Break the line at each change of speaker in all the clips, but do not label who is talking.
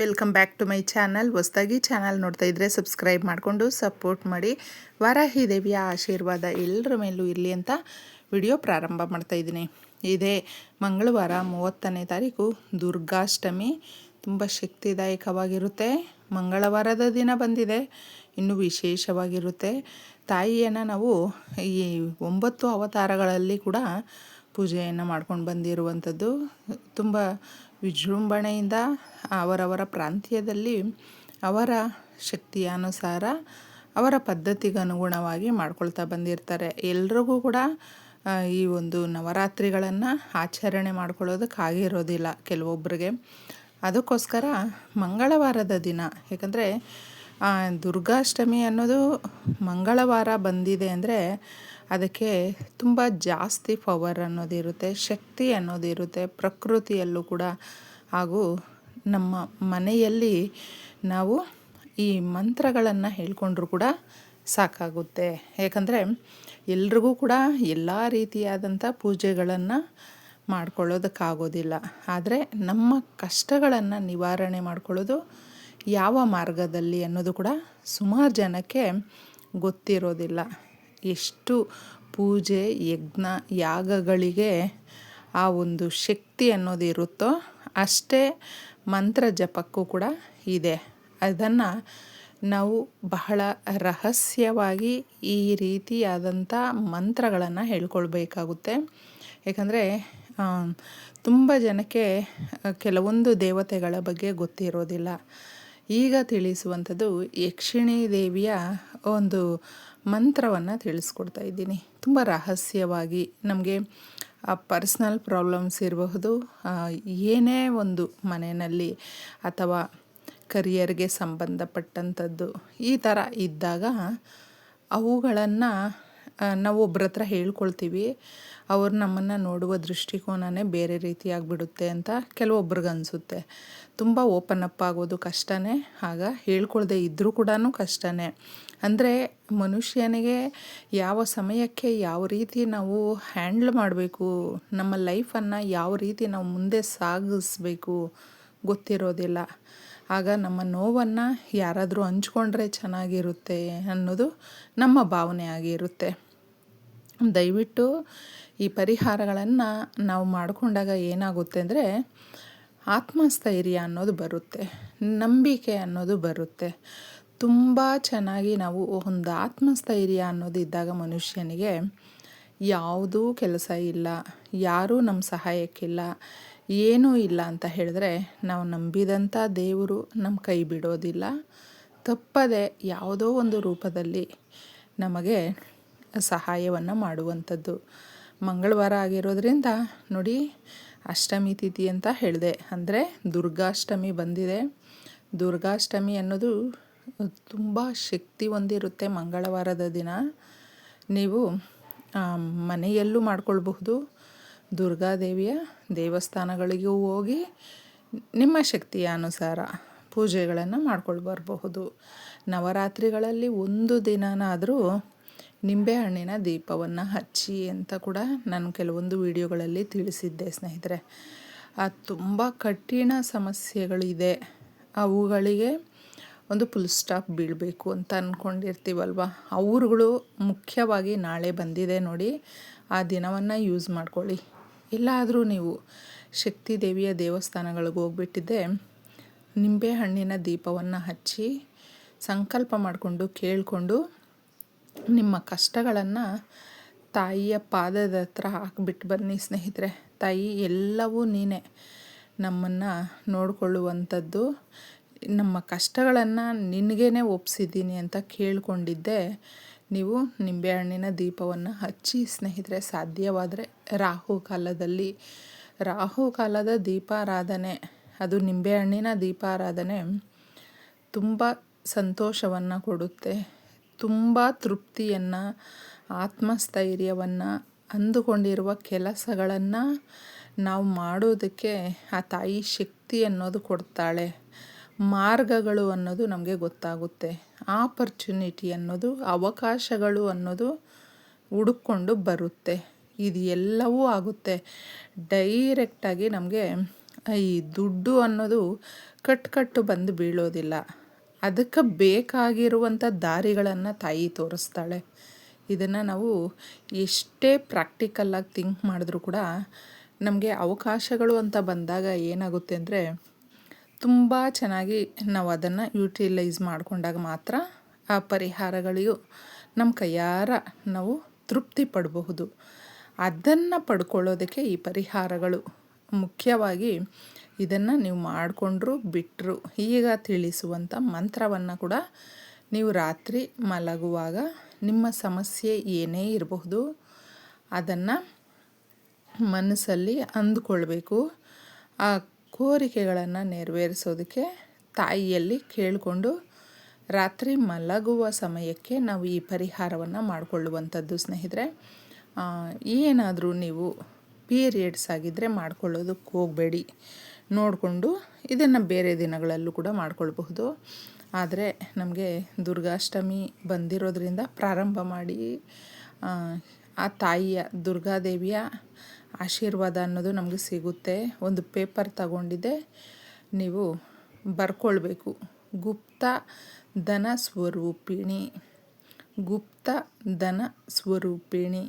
Welcome back to my channel. ಹೊಸ್ದಾಗಿ channel ನೋಡ್ತಾ ಇದ್ದರೆ ಸಬ್ಸ್ಕ್ರೈಬ್ ಮಾಡಿಕೊಂಡು ಸಪೋರ್ಟ್ ಮಾಡಿ. ವಾರಾಹಿ ದೇವಿಯ ಆಶೀರ್ವಾದ ಎಲ್ಲರ ಮೇಲೂ ಇರಲಿ ಅಂತ ವಿಡಿಯೋ ಪ್ರಾರಂಭ ಮಾಡ್ತಾ ಇದ್ದೀನಿ. ಇದೇ ಮಂಗಳವಾರ ಮೂವತ್ತನೇ ತಾರೀಕು, ದುರ್ಗಾಷ್ಟಮಿ. ತುಂಬ ಶಕ್ತಿದಾಯಕವಾಗಿರುತ್ತೆ. ಮಂಗಳವಾರದ ದಿನ ಬಂದಿದೆ. ಇನ್ನೂ ವಿಶೇಷವಾಗಿರುತ್ತೆ. ತಾಯಿಯನ್ನು ನಾವು ಈ ಒಂಬತ್ತು ಅವತಾರಗಳಲ್ಲಿ ಕೂಡ ಪೂಜೆಯನ್ನು ಮಾಡ್ಕೊಂಡು ಬಂದಿರುವಂಥದ್ದು. ತುಂಬ ವಿಜೃಂಭಣೆಯಿಂದ ಅವರವರ ಪ್ರಾಂತ್ಯದಲ್ಲಿ ಅವರ ಶಕ್ತಿಯ ಅನುಸಾರ ಅವರ ಪದ್ಧತಿಗೆ ಅನುಗುಣವಾಗಿ ಮಾಡ್ಕೊಳ್ತಾ ಬಂದಿರ್ತಾರೆ. ಎಲ್ರಿಗೂ ಕೂಡ ಈ ಒಂದು ನವರಾತ್ರಿಗಳನ್ನು ಆಚರಣೆ ಮಾಡ್ಕೊಳ್ಳೋದಕ್ಕಾಗಿರೋದಿಲ್ಲ ಕೆಲವೊಬ್ಬರಿಗೆ ಅದಕ್ಕೋಸ್ಕರ ಮಂಗಳವಾರದ ದಿನ, ಯಾಕಂದರೆ ದುರ್ಗಾಷ್ಟಮಿ ಅನ್ನೋದು ಮಂಗಳವಾರ ಬಂದಿದೆ ಅಂದರೆ ಅದಕ್ಕೆ ತುಂಬ ಜಾಸ್ತಿ ಪವರ್ ಅನ್ನೋದಿರುತ್ತೆ ಶಕ್ತಿ ಅನ್ನೋದಿರುತ್ತೆ ಪ್ರಕೃತಿಯಲ್ಲೂ ಕೂಡ. ಹಾಗೂ ನಮ್ಮ ಮನೆಯಲ್ಲಿ ನಾವು ಈ ಮಂತ್ರಗಳನ್ನು ಹೇಳ್ಕೊಂಡ್ರೂ ಕೂಡ ಸಾಕಾಗುತ್ತೆ. ಯಾಕಂದರೆ ಎಲ್ರಿಗೂ ಕೂಡ ಎಲ್ಲ ರೀತಿಯಾದಂಥ ಪೂಜೆಗಳನ್ನು ಮಾಡ್ಕೊಳ್ಳೋದಕ್ಕಾಗೋದಿಲ್ಲ. ಆದರೆ ನಮ್ಮ ಕಷ್ಟಗಳನ್ನು ನಿವಾರಣೆ ಮಾಡ್ಕೊಳ್ಳೋದು ಯಾವ ಮಾರ್ಗದಲ್ಲಿ ಅನ್ನೋದು ಕೂಡ ಸುಮಾರು ಜನಕ್ಕೆ ಗೊತ್ತಿರೋದಿಲ್ಲ. ಎಷ್ಟು ಪೂಜೆ, ಯಜ್ಞ, ಯಾಗಗಳಿಗೆ ಆ ಒಂದು ಶಕ್ತಿ ಅನ್ನೋದು ಇರುತ್ತೋ ಅಷ್ಟೇ ಮಂತ್ರ ಜಪಕ್ಕೂ ಕೂಡ ಇದೆ. ಅದನ್ನು ನಾವು ಬಹಳ ರಹಸ್ಯವಾಗಿ ಈ ರೀತಿಯಾದಂಥ ಮಂತ್ರಗಳನ್ನು ಹೇಳ್ಕೊಳ್ಬೇಕಾಗುತ್ತೆ. ಏಕೆಂದರೆ ತುಂಬ ಜನಕ್ಕೆ ಕೆಲವೊಂದು ದೇವತೆಗಳ ಬಗ್ಗೆ ಗೊತ್ತಿರೋದಿಲ್ಲ. ಈಗ ತಿಳಿಸುವಂಥದ್ದು ಯಕ್ಷಿಣಿ ದೇವಿಯ ಒಂದು ಮಂತ್ರವನ್ನು ತಿಳಿಸ್ಕೊಡ್ತಾ ಇದ್ದೀನಿ. ತುಂಬ ರಹಸ್ಯವಾಗಿ ನಮಗೆ ಪರ್ಸ್ನಲ್ ಪ್ರಾಬ್ಲಮ್ಸ್ ಇರಬಹುದು ಏನೇ ಒಂದು ಮನೆಯಲ್ಲಿ ಅಥವಾ ಕರಿಯರ್ಗೆ ಸಂಬಂಧಪಟ್ಟಂಥದ್ದು ಈ ಥರ ಇದ್ದಾಗ ಅವುಗಳನ್ನು ನಾವು ಒಬ್ಬರ ಹತ್ರ ಹೇಳ್ಕೊಳ್ತೀವಿ. ಅವ್ರು ನಮ್ಮನ್ನು ನೋಡುವ ದೃಷ್ಟಿಕೋನನೇ ಬೇರೆ ರೀತಿಯಾಗಿಬಿಡುತ್ತೆ ಅಂತ ಕೆಲವೊಬ್ರಿಗೆ ಅನಿಸುತ್ತೆ. ತುಂಬ ಓಪನ್ ಅಪ್ ಆಗೋದು ಕಷ್ಟನೇ, ಆಗ ಹೇಳ್ಕೊಳ್ದೆ ಇದ್ದರೂ ಕೂಡ ಕಷ್ಟನೇ. ಅಂದರೆ ಮನುಷ್ಯನಿಗೆ ಯಾವ ಸಮಯಕ್ಕೆ ಯಾವ ರೀತಿ ನಾವು ಹ್ಯಾಂಡ್ಲ್ ಮಾಡಬೇಕು, ನಮ್ಮ ಲೈಫನ್ನು ಯಾವ ರೀತಿ ನಾವು ಮುಂದೆ ಸಾಗಿಸ್ಬೇಕು ಗೊತ್ತಿರೋದಿಲ್ಲ. ಆಗ ನಮ್ಮ ನೋವನ್ನು ಯಾರಾದರೂ ಹಂಚ್ಕೊಂಡ್ರೆ ಚೆನ್ನಾಗಿರುತ್ತೆ ಅನ್ನೋದು ನಮ್ಮ ಭಾವನೆ ಆಗಿರುತ್ತೆ. ದಯವಿಟ್ಟು ಈ ಪರಿಹಾರಗಳನ್ನು ನಾವು ಮಾಡಿಕೊಂಡಾಗ ಏನಾಗುತ್ತೆ ಅಂದರೆ ಆತ್ಮಸ್ಥೈರ್ಯ ಅನ್ನೋದು ಬರುತ್ತೆ, ನಂಬಿಕೆ ಅನ್ನೋದು ಬರುತ್ತೆ. ತುಂಬ ಚೆನ್ನಾಗಿ ನಾವು ಒಂದು ಆತ್ಮಸ್ಥೈರ್ಯ ಅನ್ನೋದು ಇದ್ದಾಗ ಮನುಷ್ಯನಿಗೆ ಯಾವುದೂ ಕೆಲಸ ಇಲ್ಲ, ಯಾರೂ ನಮ್ಮ ಸಹಾಯಕ್ಕಿಲ್ಲ, ಏನೂ ಇಲ್ಲ ಅಂತ ಹೇಳಿದ್ರೆ ನಾವು ನಂಬಿದಂಥ ದೇವರು ನಮ್ಮ ಕೈ ಬಿಡೋದಿಲ್ಲ. ತಪ್ಪದೆ ಯಾವುದೋ ಒಂದು ರೂಪದಲ್ಲಿ ನಮಗೆ ಸಹಾಯವನ್ನು ಮಾಡುವಂಥದ್ದು. ಮಂಗಳವಾರ ಆಗಿರೋದ್ರಿಂದ ನೋಡಿ ಅಷ್ಟಮಿ ತಿಥಿ ಅಂತ ಹೇಳಿದೆ. ಅಂದರೆ ದುರ್ಗಾಷ್ಟಮಿ ಬಂದಿದೆ. ದುರ್ಗಾಷ್ಟಮಿ ಅನ್ನೋದು ತುಂಬ ಶಕ್ತಿ ಹೊಂದಿರುತ್ತೆ ಮಂಗಳವಾರದ ದಿನ. ನೀವು ಮನೆಯಲ್ಲೂ ಮಾಡ್ಕೊಳ್ಬಹುದು. ದುರ್ಗಾದೇವಿಯ ದೇವಸ್ಥಾನಗಳಿಗೂ ಹೋಗಿ ನಿಮ್ಮ ಶಕ್ತಿಯ ಅನುಸಾರ ಪೂಜೆಗಳನ್ನು ಮಾಡ್ಕೊಂಡು ಬರಬಹುದು ನವರಾತ್ರಿಗಳಲ್ಲಿ ಒಂದು ದಿನನಾದರೂ ನಿಂಬೆಹಣ್ಣಿನ ದೀಪವನ್ನು ಹಚ್ಚಿ ಅಂತ ಕೂಡ ನಾನು ಕೆಲವೊಂದು ವಿಡಿಯೋಗಳಲ್ಲಿ ತಿಳಿಸಿದ್ದೆ, ಸ್ನೇಹಿತರೆ. ಆ ತುಂಬ ಕಠಿಣ ಸಮಸ್ಯೆಗಳಿದೆ. ಅವುಗಳಿಗೆ ಒಂದು ಫುಲ್ ಸ್ಟಾಪ್ ಬೀಳಬೇಕು ಅಂತ ಅಂದ್ಕೊಂಡಿರ್ತೀವಲ್ವ ಅವ್ರುಗಳು ಮುಖ್ಯವಾಗಿ ನಾಳೆ ಬಂದಿದೆ ನೋಡಿ, ಆ ದಿನವನ್ನು ಯೂಸ್ ಮಾಡ್ಕೊಳ್ಳಿ. ಎಲ್ಲಾದರೂ ನೀವು ಶಕ್ತಿ ದೇವಿಯ ದೇವಸ್ಥಾನಗಳಿಗೆ ಹೋಗ್ಬಿಟ್ಟಿದ್ದೆ ನಿಂಬೆ ಹಣ್ಣಿನ ದೀಪವನ್ನು ಹಚ್ಚಿ ಸಂಕಲ್ಪ ಮಾಡಿಕೊಂಡು ಕೇಳಿಕೊಂಡು ನಿಮ್ಮ ಕಷ್ಟಗಳನ್ನು ತಾಯಿಯ ಪಾದದ ಹತ್ರ ಹಾಕ್ಬಿಟ್ಟು ಬನ್ನಿ ಸ್ನೇಹಿತರೆ. ತಾಯಿ ಎಲ್ಲವೂ ನೀನೇ. ನಮ್ಮನ್ನು ನೋಡಿಕೊಳ್ಳುವಂಥದ್ದು, ನಮ್ಮ ಕಷ್ಟಗಳನ್ನು ನಿನಗೇ ಒಪ್ಸಿದ್ದೀನಿ ಅಂತ ಕೇಳಿಕೊಂಡಿದ್ದೆ. ನೀವು ನಿಂಬೆಹಣ್ಣಿನ ದೀಪವನ್ನು ಹಚ್ಚಿ ಸ್ನೇಹಿತರೆ, ಸಾಧ್ಯವಾದರೆ ರಾಹು ಕಾಲದಲ್ಲಿ, ರಾಹು ಕಾಲದ ದೀಪಾರಾಧನೆ, ಅದು ನಿಂಬೆಹಣ್ಣಿನ ದೀಪಾರಾಧನೆ ತುಂಬ ಸಂತೋಷವನ್ನು ಕೊಡುತ್ತೆ. ತುಂಬ ತೃಪ್ತಿಯನ್ನು, ಆತ್ಮಸ್ಥೈರ್ಯವನ್ನು ಅಂದುಕೊಂಡಿರುವ ಕೆಲಸಗಳನ್ನು ನಾವು ಮಾಡೋದಕ್ಕೆ ಆ ತಾಯಿ ಶಕ್ತಿ ಅನ್ನೋದು ಕೊಡ್ತಾಳೆ. ಮಾರ್ಗಗಳು ಅನ್ನೋದು ನಮಗೆ ಗೊತ್ತಾಗುತ್ತೆ. ಆಪರ್ಚುನಿಟಿ ಅನ್ನೋದು, ಅವಕಾಶಗಳು ಅನ್ನೋದು ಹುಡುಕೊಂಡು ಬರುತ್ತೆ. ಇದು ಎಲ್ಲವೂ ಆಗುತ್ತೆ. ಡೈರೆಕ್ಟಾಗಿ ನಮಗೆ ಈ ದುಡ್ಡು ಅನ್ನೋದು ಕಟ್ಕಟ್ಟು ಕಟ್ಟು ಬಂದು ಬೀಳೋದಿಲ್ಲ. ಅದಕ್ಕೆ ಬೇಕಾಗಿರುವಂಥ ದಾರಿಗಳನ್ನು ತಾಯಿ ತೋರಿಸ್ತಾಳೆ. ಇದನ್ನು ನಾವು ಎಷ್ಟೇ ಪ್ರಾಕ್ಟಿಕಲ್ಲಾಗಿ ಥಿಂಕ್ ಮಾಡಿದ್ರೂ ಕೂಡ ನಮಗೆ ಅವಕಾಶಗಳು ಅಂತ ಬಂದಾಗ ಏನಾಗುತ್ತೆ ಅಂದರೆ ತುಂಬ ಚೆನ್ನಾಗಿ ನಾವು ಅದನ್ನು ಯೂಟಿಲೈಸ್ ಮಾಡಿಕೊಂಡಾಗ ಮಾತ್ರ ಆ ಪರಿಹಾರಗಳಿಗೂ ನಮ್ಮ ಕೈಯಾರ ನಾವು ತೃಪ್ತಿ ಪಡಬಹುದು. ಅದನ್ನು ಪಡ್ಕೊಳ್ಳೋದಕ್ಕೆ ಈ ಪರಿಹಾರಗಳು ಮುಖ್ಯವಾಗಿ ಇದನ್ನು ನೀವು ಮಾಡಿಕೊಂಡ್ರು ಬಿಟ್ಟರು ಈಗ ತಿಳಿಸುವಂಥ ಮಂತ್ರವನ್ನು ಕೂಡ ನೀವು ರಾತ್ರಿ ಮಲಗುವಾಗ ನಿಮ್ಮ ಸಮಸ್ಯೆ ಏನೇ ಇರಬಹುದು ಅದನ್ನು ಮನಸ್ಸಲ್ಲಿ ಅಂದುಕೊಳ್ಬೇಕು. ಆ ಕೋರಿಕೆಗಳನ್ನು ನೆರವೇರಿಸೋದಕ್ಕೆ ತಾಯಿಯಲ್ಲಿ ಕೇಳಿಕೊಂಡು ರಾತ್ರಿ ಮಲಗುವ ಸಮಯಕ್ಕೆ ನಾವು ಈ ಪರಿಹಾರವನ್ನು ಮಾಡಿಕೊಳ್ಳುವಂಥದ್ದು ಸ್ನೇಹಿತರೆ. ಏನಾದರೂ ನೀವು ಪೀರಿಯಡ್ಸ್ ಆಗಿದ್ದರೆ ಮಾಡ್ಕೊಳ್ಳೋದಕ್ಕೆ ಹೋಗಬೇಡಿ. ನೋಡಿಕೊಂಡು ಇದನ್ನು ಬೇರೆ ದಿನಗಳಲ್ಲೂ ಕೂಡ ಮಾಡ್ಕೊಳ್ಬಹುದು. ಆದರೆ ನಮಗೆ ದುರ್ಗಾಷ್ಟಮಿ ಬಂದಿರೋದ್ರಿಂದ ಪ್ರಾರಂಭ ಮಾಡಿ, ಆ ತಾಯಿಯ ದುರ್ಗಾದೇವಿಯ ಆಶೀರ್ವಾದ ಅನ್ನೋದು ನಮಗೆ ಸಿಗುತ್ತೆ. ಒಂದು ಪೇಪರ್ ತಗೊಂಡಿದ್ದೆ ನೀವು ಬರ್ಕೊಳ್ಬೇಕು. ಗುಪ್ತ ಧನ ಸ್ವರೂಪಿಣಿ, ಗುಪ್ತ ಧನ ಸ್ವರೂಪಿಣಿ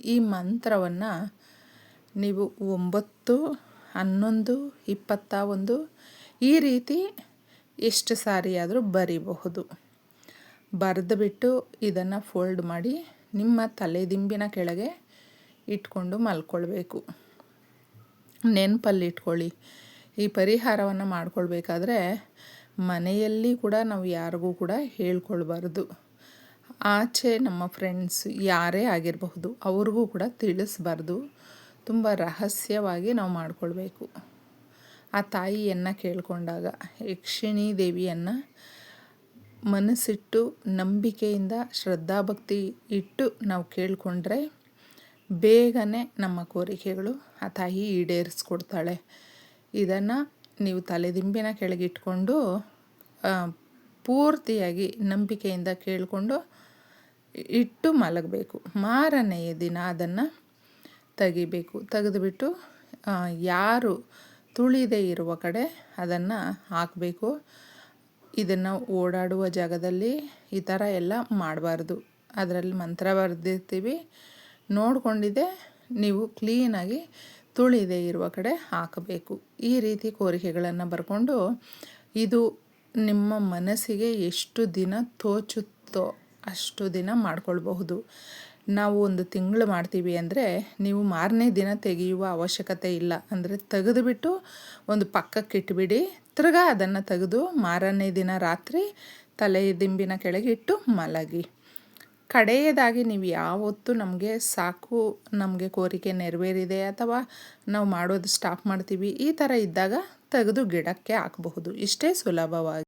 ಈ ಮಂತ್ರವನ್ನು ನೀವು ಒಂಬತ್ತು, ಹನ್ನೊಂದು, ಇಪ್ಪತ್ತ ಒಂದು, ಈ ರೀತಿ ಎಷ್ಟು ಸಾರಿ ಆದರೂ ಬರಿಬಹುದು. ಬರೆದುಬಿಟ್ಟು ಇದನ್ನು ಫೋಲ್ಡ್ ಮಾಡಿ ನಿಮ್ಮ ತಲೆದಿಂಬಿನ ಕೆಳಗೆ ಇಟ್ಕೊಂಡು ಮಲ್ಕೊಳ್ಬೇಕು. ನೆನಪಲ್ಲಿ ಇಟ್ಕೊಳ್ಳಿ. ಈ ಪರಿಹಾರವನ್ನು ಮಾಡ್ಕೊಳ್ಬೇಕಾದ್ರೆ ಮನೆಯಲ್ಲಿ ಕೂಡ ನಾವು ಯಾರಿಗೂ ಕೂಡ ಹೇಳ್ಕೊಳ್ಬಾರ್ದು. ಆಚೆ ನಮ್ಮ ಫ್ರೆಂಡ್ಸ್ ಯಾರೇ ಆಗಿರಬಹುದು, ಅವ್ರಿಗೂ ಕೂಡ ತಿಳಿಸ್ಬಾರ್ದು. ತುಂಬ ರಹಸ್ಯವಾಗಿ ನಾವು ಮಾಡಿಕೊಳ್ಬೇಕು. ಆ ತಾಯಿಯನ್ನು ಕೇಳಿಕೊಂಡಾಗ, ಯಕ್ಷಿಣಿ ದೇವಿಯನ್ನು ಮನಸ್ಸಿಟ್ಟು, ನಂಬಿಕೆಯಿಂದ, ಶ್ರದ್ಧಾಭಕ್ತಿ ಇಟ್ಟು ನಾವು ಕೇಳಿಕೊಂಡ್ರೆ ಬೇಗನೆ ನಮ್ಮ ಕೋರಿಕೆಗಳು ಆ ತಾಯಿ ಈಡೇರಿಸ್ಕೊಡ್ತಾಳೆ. ಇದನ್ನು ನೀವು ತಲೆದಿಂಬಿನ ಕೆಳಗಿಟ್ಕೊಂಡು ಪೂರ್ತಿಯಾಗಿ ನಂಬಿಕೆಯಿಂದ ಕೇಳಿಕೊಂಡು ಇಟ್ಟು ಮಲಗಬೇಕು. ಮಾರನೆಯ ದಿನ ಅದನ್ನು ತೆಗಿಬೇಕು, ತೆಗೆದುಬಿಟ್ಟು ಯಾರು ತುಳಿದೇ ಇರುವ ಕಡೆ ಅದನ್ನು ಹಾಕಬೇಕು. ಇದನ್ನು ಓಡಾಡುವ ಜಾಗದಲ್ಲಿ ಈ ಥರ ಎಲ್ಲ ಮಾಡಬಾರ್ದು. ಅದರಲ್ಲಿ ಮಂತ್ರ ಬರೆದಿರ್ತೀವಿ. ನೋಡಿಕೊಂಡಿದ್ದೆ, ನೀವು ಕ್ಲೀನಾಗಿ ತುಳಿದೆ ಇರುವ ಕಡೆ ಹಾಕಬೇಕು. ಈ ರೀತಿ ಕೋರಿಕೆಗಳನ್ನು ಬರ್ಕೊಂಡು, ಇದು ನಿಮ್ಮ ಮನಸ್ಸಿಗೆ ಎಷ್ಟು ದಿನ ತೋಚುತ್ತೋ ಅಷ್ಟು ದಿನ ಮಾಡ್ಕೊಳ್ಬಹುದು. ನಾವು ಒಂದು ತಿಂಗಳು ಮಾಡ್ತೀವಿ ಅಂದರೆ ನೀವು ಮಾರನೇ ದಿನ ತೆಗೆಯುವ ಅವಶ್ಯಕತೆ ಇಲ್ಲ. ಅಂದರೆ ತೆಗೆದುಬಿಟ್ಟು ಒಂದು ಪಕ್ಕಕ್ಕೆ ಇಟ್ಬಿಡಿ. ತಿರ್ಗಾ ಅದನ್ನು ತೆಗೆದು ಮಾರನೇ ದಿನ ರಾತ್ರಿ ತಲೆ ದಿಂಬಿನ ಕೆಳಗೆ ಇಟ್ಟು ಮಲಗಿ. ಕಡೆಯದಾಗಿ ನೀವು ಯಾವತ್ತೂ ನಮಗೆ ಸಾಕು, ನಮಗೆ ಕೋರಿಕೆ ನೆರವೇರಿದೆ ಅಥವಾ ನಾವು ಮಾಡೋದು ಸ್ಟಾಪ್ ಮಾಡ್ತೀವಿ, ಈ ಥರ ಇದ್ದಾಗ ತೆಗೆದು ಗಿಡಕ್ಕೆ ಹಾಕಬಹುದು. ಇಷ್ಟೇ ಸುಲಭವಾಗಿ.